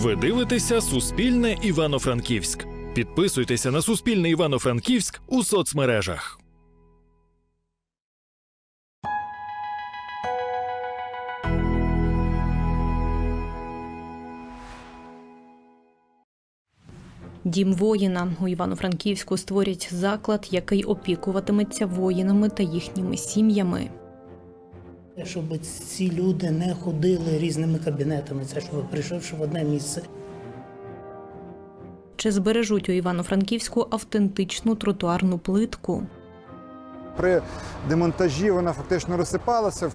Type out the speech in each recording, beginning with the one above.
Ви дивитеся Суспільне Івано-Франківськ. Підписуйтеся на Суспільне Івано-Франківськ у соцмережах. Дім воїна у Івано-Франківську створять заклад, який опікуватиметься воїнами та їхніми сім'ями. Щоб ці люди не ходили різними кабінетами, це щоб прийшовши в одне місце. Чи збережуть у Івано-Франківську автентичну тротуарну плитку? При демонтажі вона фактично розсипалася.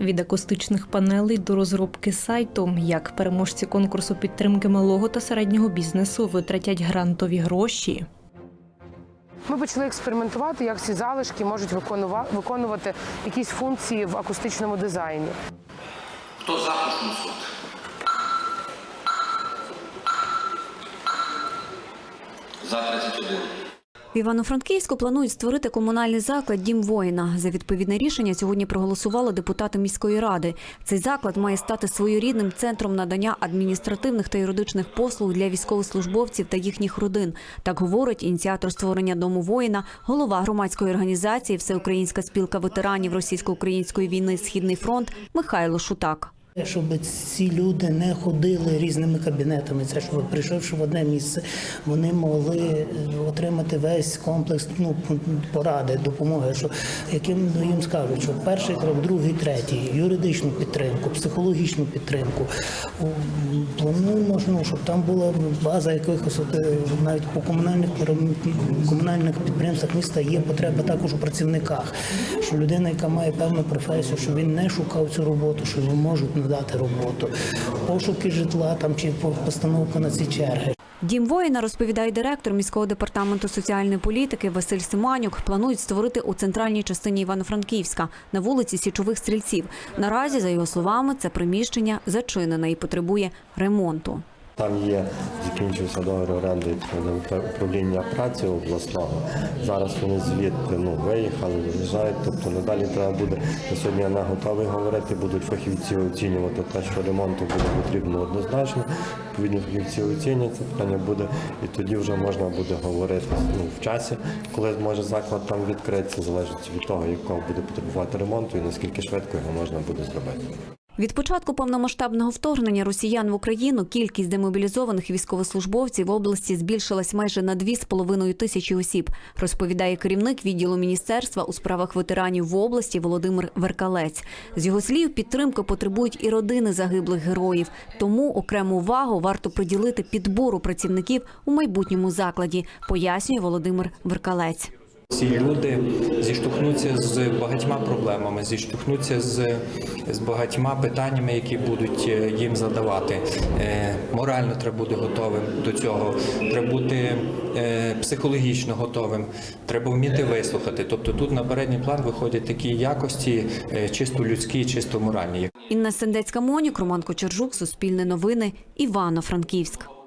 Від акустичних панелей до розробки сайту, як переможці конкурсу підтримки малого та середнього бізнесу витратять грантові гроші. Ми почали експериментувати, як ці залишки можуть виконува- виконувати якісь функції в акустичному дизайні. Хто запуск прошу За 31. В Івано-Франківську планують створити комунальний заклад Дім воїна. За відповідне рішення сьогодні проголосували депутати міської ради. Цей заклад має стати своєрідним центром надання адміністративних та юридичних послуг для військовослужбовців та їхніх родин. Так говорить ініціатор створення дому воїна, голова громадської організації Всеукраїнська спілка ветеранів російсько-української війни Східний фронт Михайло Шутак. Щоб ці люди не ходили різними кабінетами, це щоб прийшовши в одне місце, вони могли е, отримати весь комплекс ну, поради, допомоги, що яким ну, їм скажуть, що перший крок, другий, третій, юридичну підтримку, психологічну підтримку. Плануємо, ну, щоб там була база якихось от, е, навіть по комунальних комунальних підприємствах міста є потреба також у працівниках, що людина, яка має певну професію, що він не шукав цю роботу, що йому можуть надати роботу, пошуки житла там чи постановка на ці черги. Дім воїна, розповідає директор міського департаменту соціальної політики Василь Симанюк, планують створити у центральній частині Івано-Франківська на вулиці Січових стрільців. Наразі, за його словами, це приміщення зачинене і потребує ремонту. Там є, закінчився договір оренди управління праці обласного. Зараз вони звідти ну, виїхали, виїжджають. Тобто надалі треба буде на сьогодні не готовий говорити. Будуть фахівці оцінювати те, що ремонту буде потрібно однозначно. Відповідні фахівці оцінять це питання буде, і тоді вже можна буде говорити ну, в часі, коли може заклад там відкритися, залежить від того, якого буде потребувати ремонту і наскільки швидко його можна буде зробити. Від початку повномасштабного вторгнення росіян в Україну кількість демобілізованих військовослужбовців в області збільшилась майже на 2,5 тисячі осіб, розповідає керівник відділу міністерства у справах ветеранів в області Володимир Веркалець. З його слів, підтримки потребують і родини загиблих героїв. Тому окрему увагу варто приділити підбору працівників у майбутньому закладі, пояснює Володимир Веркалець. Ці люди зіштовхнуться з багатьма проблемами, зіштовхнуться з, з багатьма питаннями, які будуть е, їм задавати. Е, Морально треба бути готовим до цього, треба бути е, психологічно готовим, треба вміти вислухати. Тобто тут на передній план виходять такі якості, е, чисто людські, чисто моральні. Інна Сендецька Монюк, Роман Кочержук, Суспільне новини, Івано-Франківськ.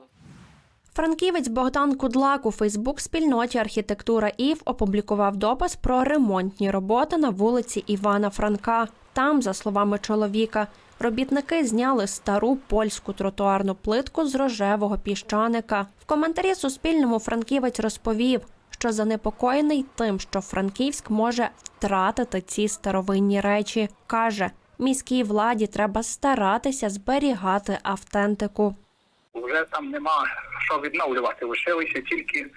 Франківець Богдан Кудлак у Фейсбук-спільноті Архітектура ІВ опублікував допис про ремонтні роботи на вулиці Івана Франка. Там, за словами чоловіка, робітники зняли стару польську тротуарну плитку з рожевого піщаника. В коментарі Суспільному Франківець розповів, що занепокоєний тим, що Франківськ може втратити ці старовинні речі. каже, міській владі треба старатися зберігати автентику. Вже там нема що відновлювати. Лишилися тільки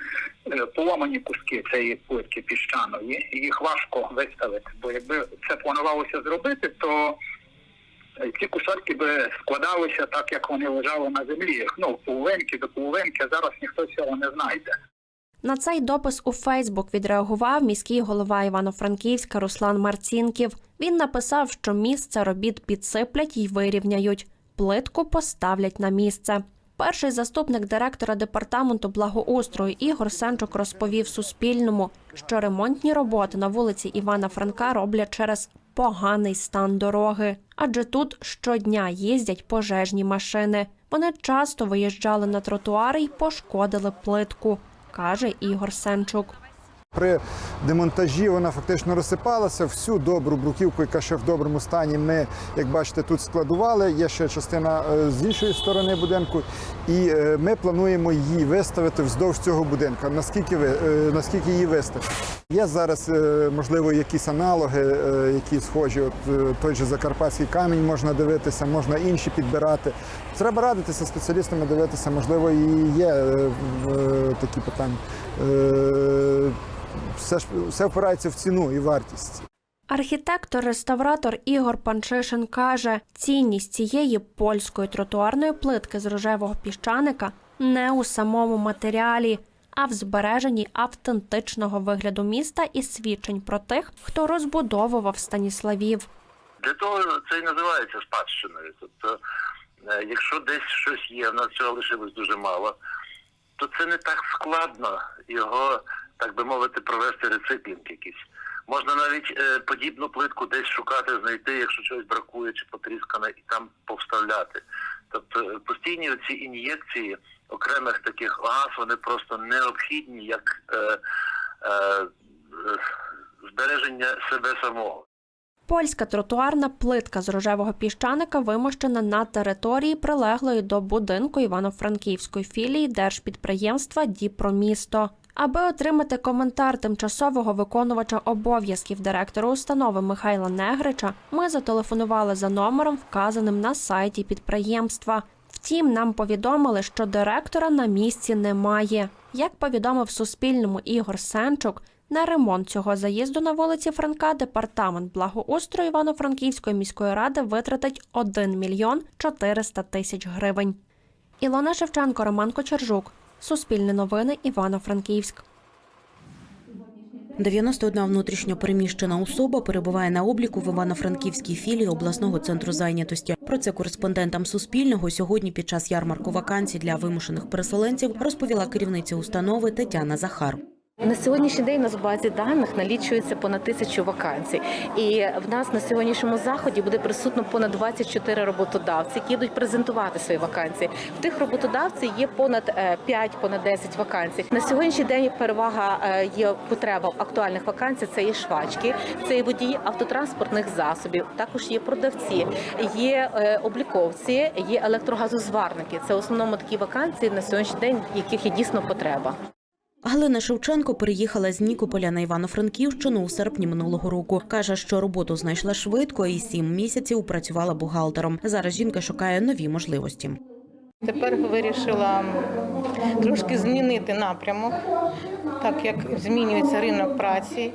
е, поламані куски цієї плитки піщаної, їх важко виставити. Бо якби це планувалося зробити, то е, ці кусочки би складалися так, як вони лежали на землі. Ну, половинки до половинки, зараз ніхто цього не знайде. На цей допис у Фейсбук відреагував міський голова Івано-Франківська Руслан Марцінків. Він написав, що місце робіт підсиплять і вирівняють. Плитку поставлять на місце. Перший заступник директора департаменту благоустрою Ігор Сенчук розповів Суспільному, що ремонтні роботи на вулиці Івана Франка роблять через поганий стан дороги, адже тут щодня їздять пожежні машини. Вони часто виїжджали на тротуари й пошкодили плитку, каже Ігор Сенчук. При демонтажі вона фактично розсипалася. Всю добру бруківку, яка ще в доброму стані, ми, як бачите, тут складували. Є ще частина е, з іншої сторони будинку, і е, ми плануємо її виставити вздовж цього будинку. Наскільки ви е, наскільки її виставити? Є зараз, можливо, якісь аналоги, які схожі. От той же закарпатський камінь можна дивитися, можна інші підбирати. Треба радитися спеціалістами, дивитися, можливо, і є такі питання. Все ж все впирається в ціну і вартість. Архітектор-реставратор Ігор Панчишин каже, цінність цієї польської тротуарної плитки з рожевого піщаника не у самому матеріалі, а в збереженні автентичного вигляду міста і свідчень про тих, хто розбудовував Станіславів. Для того це і називається спадщиною. Тобто, е, якщо десь щось є, в нас цього лишилось дуже мало, то це не так складно його, так би мовити, провести рециклінг якийсь. Можна навіть е, подібну плитку десь шукати, знайти, якщо чогось бракує чи потріскане, і там повставляти. Тобто е, постійні ці ін'єкції окремих таких оаз, вони просто необхідні як е, е, е, збереження себе самого. Польська тротуарна плитка з рожевого піщаника вимощена на території, прилеглої до будинку Івано-Франківської філії держпідприємства Діпромісто. Аби отримати коментар тимчасового виконувача обов'язків директора установи Михайла Негрича, ми зателефонували за номером, вказаним на сайті підприємства. Втім, нам повідомили, що директора на місці немає. Як повідомив Суспільному Ігор Сенчук, на ремонт цього заїзду на вулиці Франка департамент благоустрою Івано-Франківської міської ради витратить 1 мільйон 400 тисяч гривень. Ілона Шевченко, Роман Кочержук. Суспільне новини Івано-Франківськ. 91 внутрішньо переміщена особа перебуває на обліку в Івано-Франківській філії обласного центру зайнятості. Про це кореспондентам Суспільного сьогодні під час ярмарку вакансій для вимушених переселенців розповіла керівниця установи Тетяна Захар. На сьогоднішній день у нас в базі даних налічується понад тисячу вакансій, і в нас на сьогоднішньому заході буде присутно понад 24 роботодавці, які будуть презентувати свої вакансії. В тих роботодавців є понад е, 5, понад 10 вакансій. На сьогоднішній день перевага е, є потреба актуальних вакансій. Це є швачки, це є водії автотранспортних засобів. Також є продавці, є е, обліковці, є електрогазозварники. Це в основному такі вакансії на сьогоднішній день, яких є дійсно потреба. Галина Шевченко переїхала з Нікополя на Івано-Франківщину у серпні минулого року. каже, що роботу знайшла швидко і сім місяців працювала бухгалтером. Зараз жінка шукає нові можливості. Тепер вирішила трошки змінити напрямок, так як змінюється ринок праці.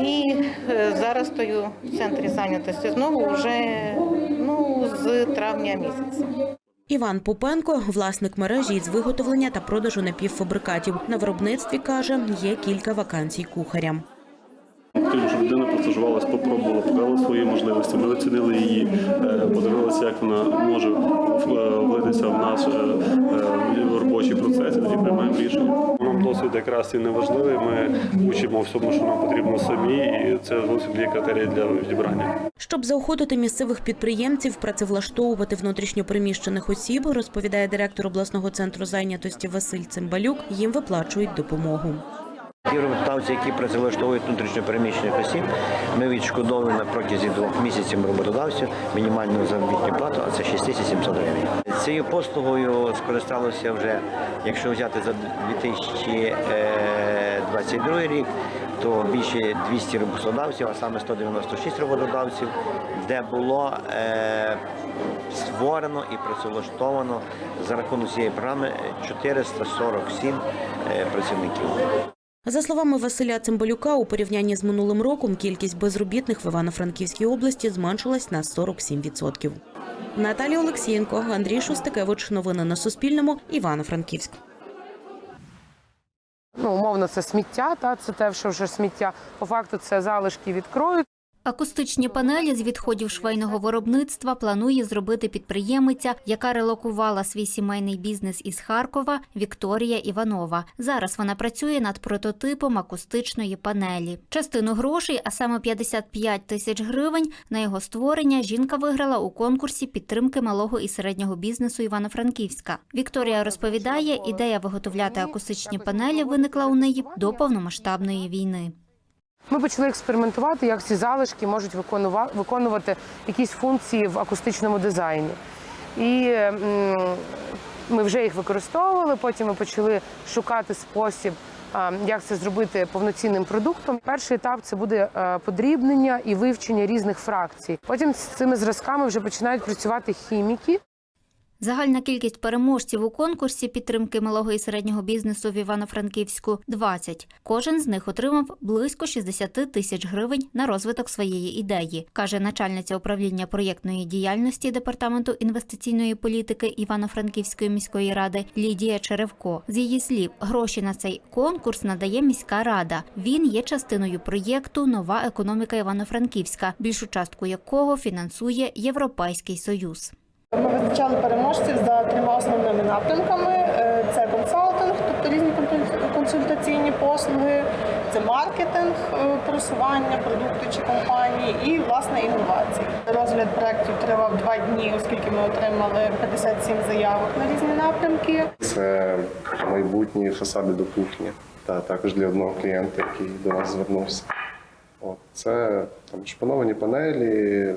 І е, зараз стою в центрі зайнятості знову вже ну, з травня місяця. Іван Попенко, власник мережі із виготовлення та продажу напівфабрикатів. На виробництві каже, є кілька вакансій кухарям. Хотіли, щоб людина постажувалась, попробувала, показала свої можливості. Ми оцінили її, е, подивилися, як вона може е, влитися в наш е, процеси, тоді приймаємо рішення. Нам досвід якраз і не важливий. Ми учимо всьому, що нам потрібно самі, і це зовсім є критерії для відібрання. Щоб заохотити місцевих підприємців працевлаштовувати внутрішньопереміщених осіб, розповідає директор обласного центру зайнятості Василь Цимбалюк. Їм виплачують допомогу. Ті роботодавці, які працевлаштовують внутрішньопереміщених осіб, ми відшкодовуємо на протязі двох місяців роботодавцю мінімальну заробітну плату, а це 6700 гривень. Цією послугою скористалося вже, якщо взяти за 2022 рік, то більше 200 роботодавців, а саме 196 роботодавців, де було е, створено і працевлаштовано за рахунок цієї програми 447 е, працівників. За словами Василя Цимбалюка, у порівнянні з минулим роком кількість безробітних в Івано-Франківській області зменшилась на 47%. Наталія Олексієнко, Андрій Шостакевич. Новини на Суспільному. Івано-Франківськ. Ну, умовно, це сміття, та це те, що вже сміття. По факту це залишки від крою. Акустичні панелі з відходів швейного виробництва планує зробити підприємиця, яка релокувала свій сімейний бізнес із Харкова Вікторія Іванова. Зараз вона працює над прототипом акустичної панелі. Частину грошей, а саме 55 тисяч гривень, на його створення жінка виграла у конкурсі підтримки малого і середнього бізнесу Івано-Франківська. Вікторія розповідає, ідея виготовляти акустичні панелі виникла у неї до повномасштабної війни. Ми почали експериментувати, як ці залишки можуть виконува- виконувати якісь функції в акустичному дизайні. І ми вже їх використовували. Потім ми почали шукати спосіб, як це зробити повноцінним продуктом. Перший етап це буде подрібнення і вивчення різних фракцій. Потім з цими зразками вже починають працювати хіміки. Загальна кількість переможців у конкурсі підтримки малого і середнього бізнесу в Івано-Франківську 20. Кожен з них отримав близько 60 тисяч гривень на розвиток своєї ідеї, каже начальниця управління проєктної діяльності департаменту інвестиційної політики Івано-Франківської міської ради Лідія Черевко. З її слів, гроші на цей конкурс надає міська рада. Він є частиною проєкту Нова економіка Івано-Франківська, більшу частку якого фінансує Європейський Союз. Ми визначали переможців за трьома основними напрямками: Е, це консалтинг, тобто різні консультаційні послуги, це маркетинг, е, просування продукту чи компанії і власне інновації. Розгляд проєктів тривав два дні, оскільки ми отримали 57 заявок на різні напрямки. Це майбутні фасади до кухні, та також для одного клієнта, який до нас звернувся. От, це там шпановані панелі,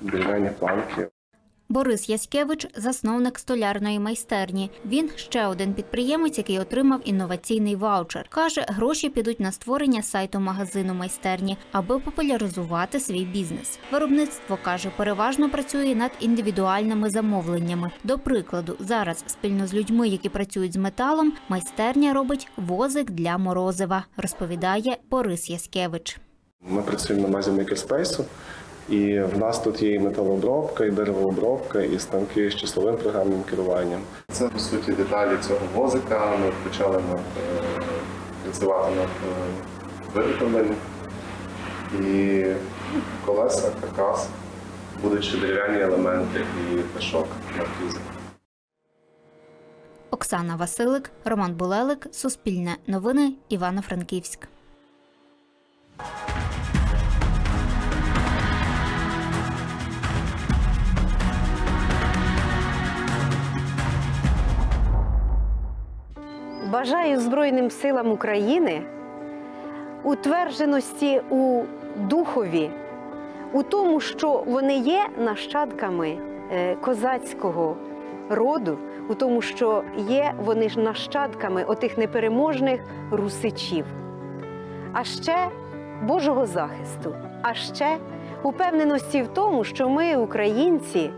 дерев'яні планки. Борис Яськевич засновник столярної майстерні. Він ще один підприємець, який отримав інноваційний ваучер. Каже, гроші підуть на створення сайту магазину майстерні, аби популяризувати свій бізнес. Виробництво каже, переважно працює над індивідуальними замовленнями. До прикладу, зараз спільно з людьми, які працюють з металом, майстерня робить возик для морозива, розповідає Борис Яськевич. Ми працюємо на базі Makerspace, і в нас тут є і металообробка, і деревообробка, і станки з числовим програмним керуванням. Це по суті деталі цього возика. Ми почали над, е, працювати над е, виготовленням. І колеса, каркас, будуть ще дерев'яні елементи і пашок маркізик. Оксана Василик, Роман Булелик, Суспільне новини, Івано-Франківськ. Бажаю Збройним силам України утвердженості у духові, у тому, що вони є нащадками е, козацького роду, у тому, що є вони ж нащадками отих непереможних русичів, а ще Божого захисту, а ще упевненості в тому, що ми, українці,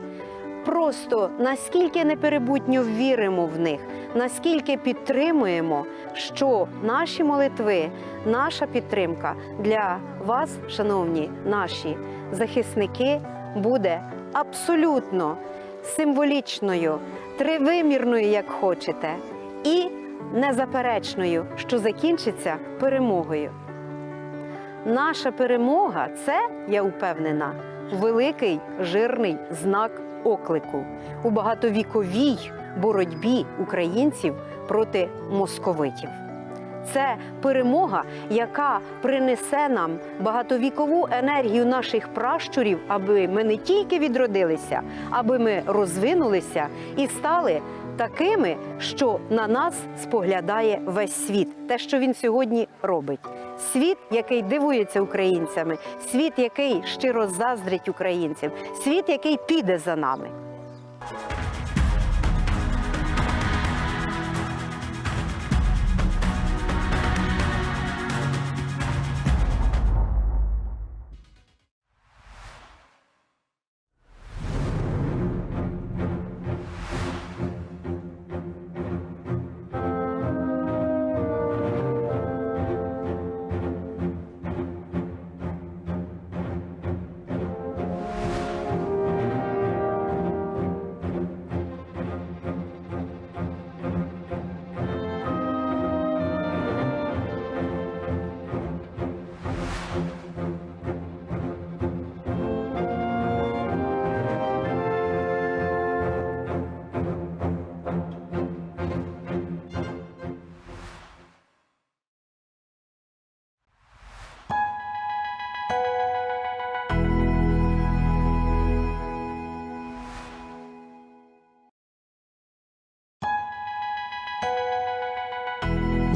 просто наскільки неперебутньо віримо в них, наскільки підтримуємо, що наші молитви, наша підтримка для вас, шановні наші захисники, буде абсолютно символічною, тривимірною, як хочете, і незаперечною, що закінчиться перемогою. Наша перемога це, я впевнена, великий жирний знак оклику у багатовіковій боротьбі українців проти московитів. Це перемога, яка принесе нам багатовікову енергію наших пращурів, аби ми не тільки відродилися, аби ми розвинулися і стали такими, що на нас споглядає весь світ. Те, що він сьогодні робить. Світ, який дивується українцями, світ, який щиро заздрить українцям, світ, який піде за нами.